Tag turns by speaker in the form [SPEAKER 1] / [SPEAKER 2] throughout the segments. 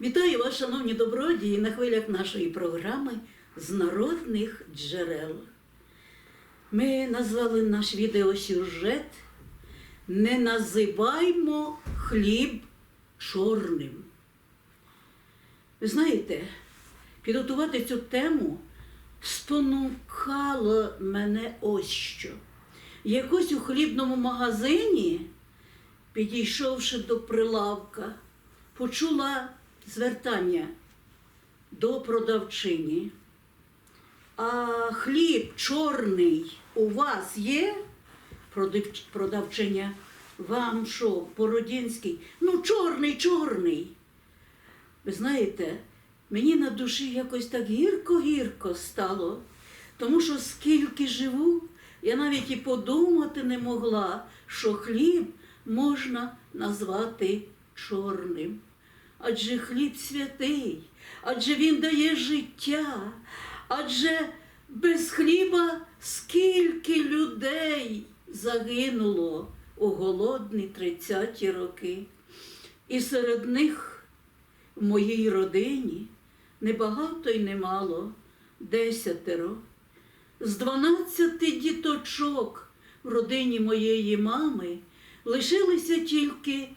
[SPEAKER 1] Вітаю вас, шановні добродії, на хвилях нашої програми з народних джерел. Ми назвали наш відеосюжет Не називаймо хліб чорним. Ви знаєте, підготувати цю тему спонукало мене ось що. Якось у хлібному магазині, підійшовши до прилавка, почула звертання до продавчині. А хліб чорний у вас є? Продавчиня. Вам що, Бородінський? Ну, чорний, чорний. Ви знаєте, мені на душі якось так гірко-гірко стало, тому що скільки живу, я навіть і подумати не могла, що хліб можна назвати чорним. Адже хліб святий, адже він дає життя, адже без хліба скільки людей загинуло у голодні 30-ті роки. І серед них в моїй родині небагато й немало, десятеро. З дванадцяти діточок в родині моєї мами лишилися тільки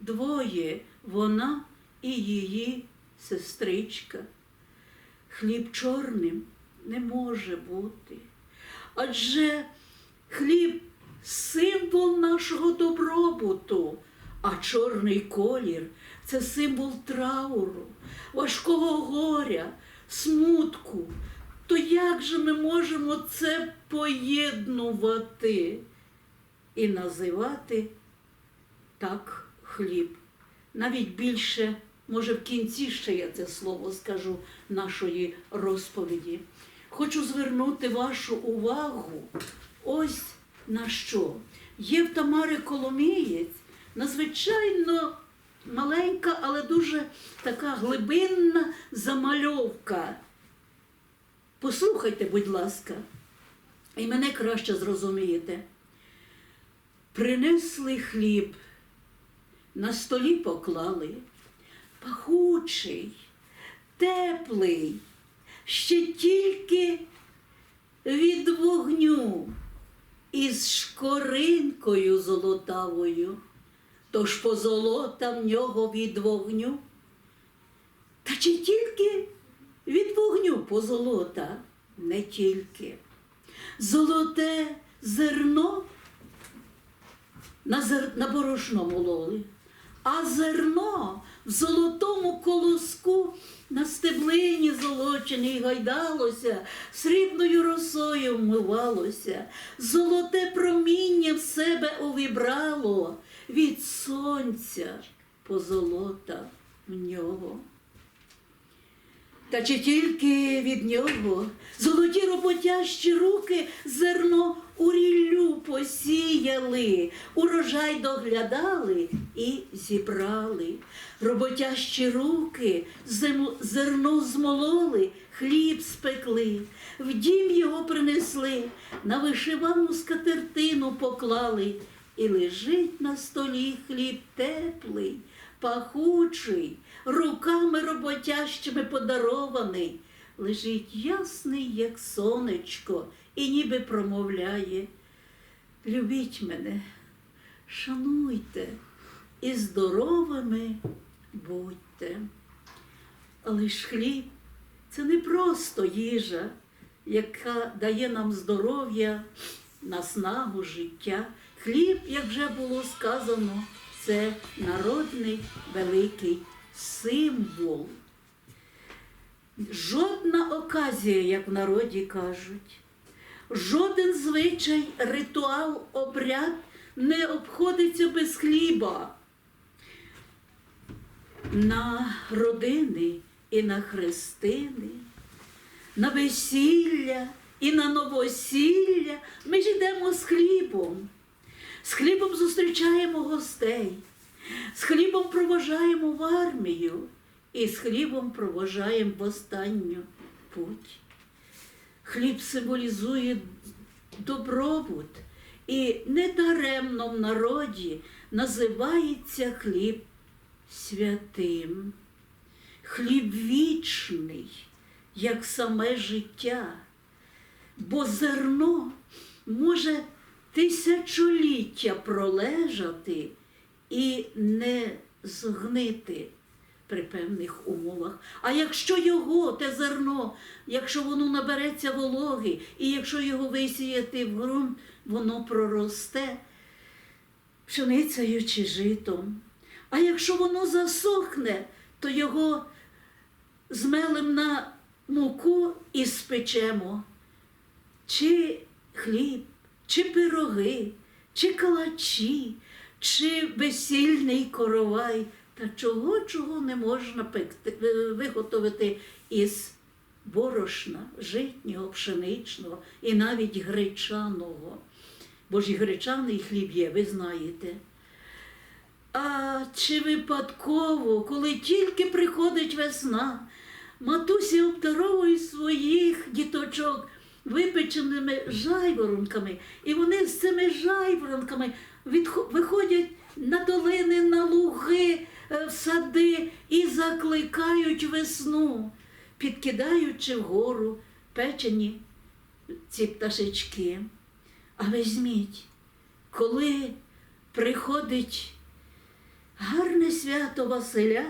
[SPEAKER 1] двоє вона і її сестричка. Хліб чорним не може бути. Адже хліб символ нашого добробуту, а чорний колір це символ трауру, важкого горя, смутку. То як же ми можемо це поєднувати і називати так хліб? Навіть більше, може, в кінці ще я це слово скажу нашої розповіді. Хочу звернути вашу увагу ось на що. Є в Тамари Коломієць надзвичайно маленька, але дуже така глибинна замальовка. Послухайте, будь ласка, і мене краще зрозумієте. Принесли хліб, на столі поклали, пахучий, теплий, ще тільки від вогню із шкоринкою золотавою, тож позолота в нього від вогню. Та чи тільки від вогню позолота? Не тільки. Золоте зерно на, зер... на борошно мололи, а зерно в золотому колоску на стеблині золоченій гайдалося, срібною росою вмивалося, золоте проміння в себе увібрало від сонця позолота в нього. Та чи тільки від нього золоті роботящі руки зерно у ріллю посіяли, урожай доглядали і зібрали. Роботящі руки зерно змололи, хліб спекли, в дім його принесли, на вишивану скатертину поклали, і лежить на столі хліб теплий, пахучий, руками роботящими подарований, лежить ясний, як сонечко, і ніби промовляє. Любіть мене, шануйте і здоровими будьте. Але ж хліб це не просто їжа, яка дає нам здоров'я, наснагу, життя. Хліб, як вже було сказано, це народний великий символ. Жодна оказія, як в народі кажуть, жоден звичай, ритуал, обряд не обходиться без хліба. На родини і на хрестини, на весілля і на новосілля ми ж йдемо з хлібом. З хлібом зустрічаємо гостей, з хлібом проважаємо в армію і з хлібом проважаємо в останню путь. Хліб символізує добробут, і недаремно в народі називається хліб святим. хліб вічний, як саме життя, бо зерно може тисячоліття пролежати і не згнити при певних умовах. А якщо його, те зерно, якщо воно набереться вологи, і якщо його висіяти в ґрунт, воно проросте пшеницею чи житом. А якщо воно засохне, то його змелем на муку і спечемо. Чи хліб, чи пироги, чи калачі, чи весільний коровай, та чого чого не можна пекти, е, виготовити із борошна, житнього, пшеничного і навіть гречаного. Бо ж і гречаний хліб є, ви знаєте. А чи випадково, коли тільки приходить весна, матусі обдаровують своїх діточок випеченими жайворонками, і вони з цими жайворонками виходять на долини, на луги, е, в сади і закликають весну, підкидаючи вгору печені ці пташечки. А візьміть, коли приходить гарне свято Василя,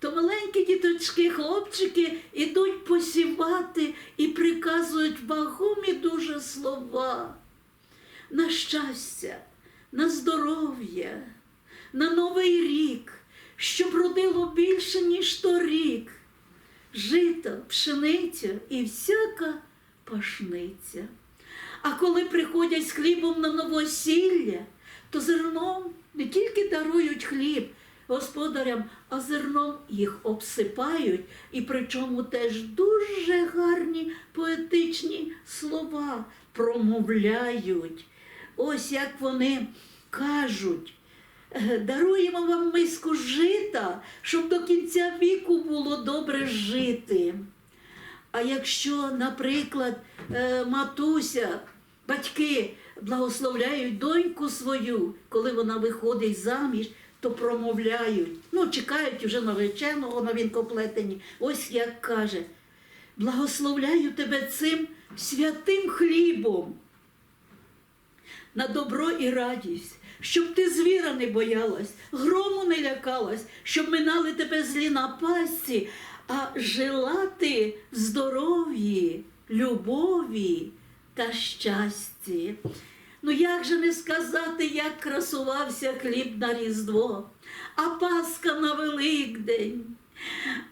[SPEAKER 1] то маленькі діточки, хлопчики ідуть посівати і приказують вагомі дуже слова на щастя, на здоров'я, на новий рік, щоб родило більше, ніж торік, жито, пшениця і всяка пашниця. А коли приходять з хлібом на новосілля, то зерном не тільки дарують хліб господарям, а зерном їх обсипають, і причому теж дуже гарні поетичні слова промовляють. Ось як вони кажуть. «Е, Даруємо вам миску жита, щоб до кінця віку було добре жити. А якщо, наприклад, е, матуся, батьки благословляють доньку свою, коли вона виходить заміж, то промовляють, ну, чекають вже нареченого на вінкоплетенні. Ось як каже, благословляю тебе цим святим хлібом на добро і радість, щоб ти звіра не боялась, грому не лякалась, щоб минали тебе злі напасті, а жила ти в здоров'ї, любові та щасті. Ну як же не сказати, як красувався хліб на Різдво, а Пасха на Великдень.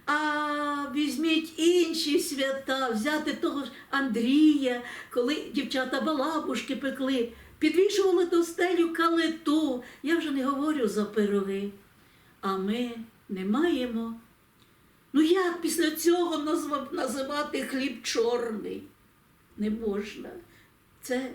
[SPEAKER 1] А візьміть інші свята, взяти того ж Андрія, коли дівчата балабушки пекли, підвішували до стелю калиту. Я вже не говорю за пироги. А ми не маємо. Ну як після цього називати хліб чорний? Не можна. Це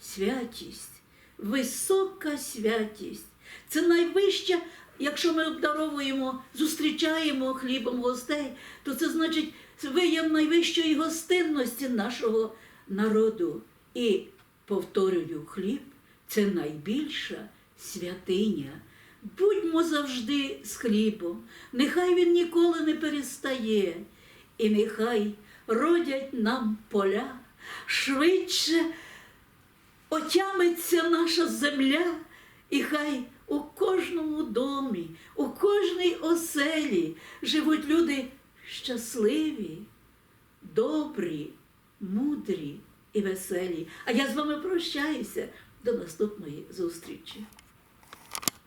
[SPEAKER 1] святість, висока святість. Це найвища, якщо ми обдаровуємо, зустрічаємо хлібом гостей, то це значить вияв найвищої гостинності нашого народу. І повторюю, хліб це найбільша святиня. Будьмо завжди з хлібом, нехай він ніколи не перестає, і нехай родять нам поля швидше отямиться наша земля, і хай у кожному домі, у кожній оселі живуть люди щасливі, добрі, мудрі і веселі. А я з вами прощаюся до наступної зустрічі.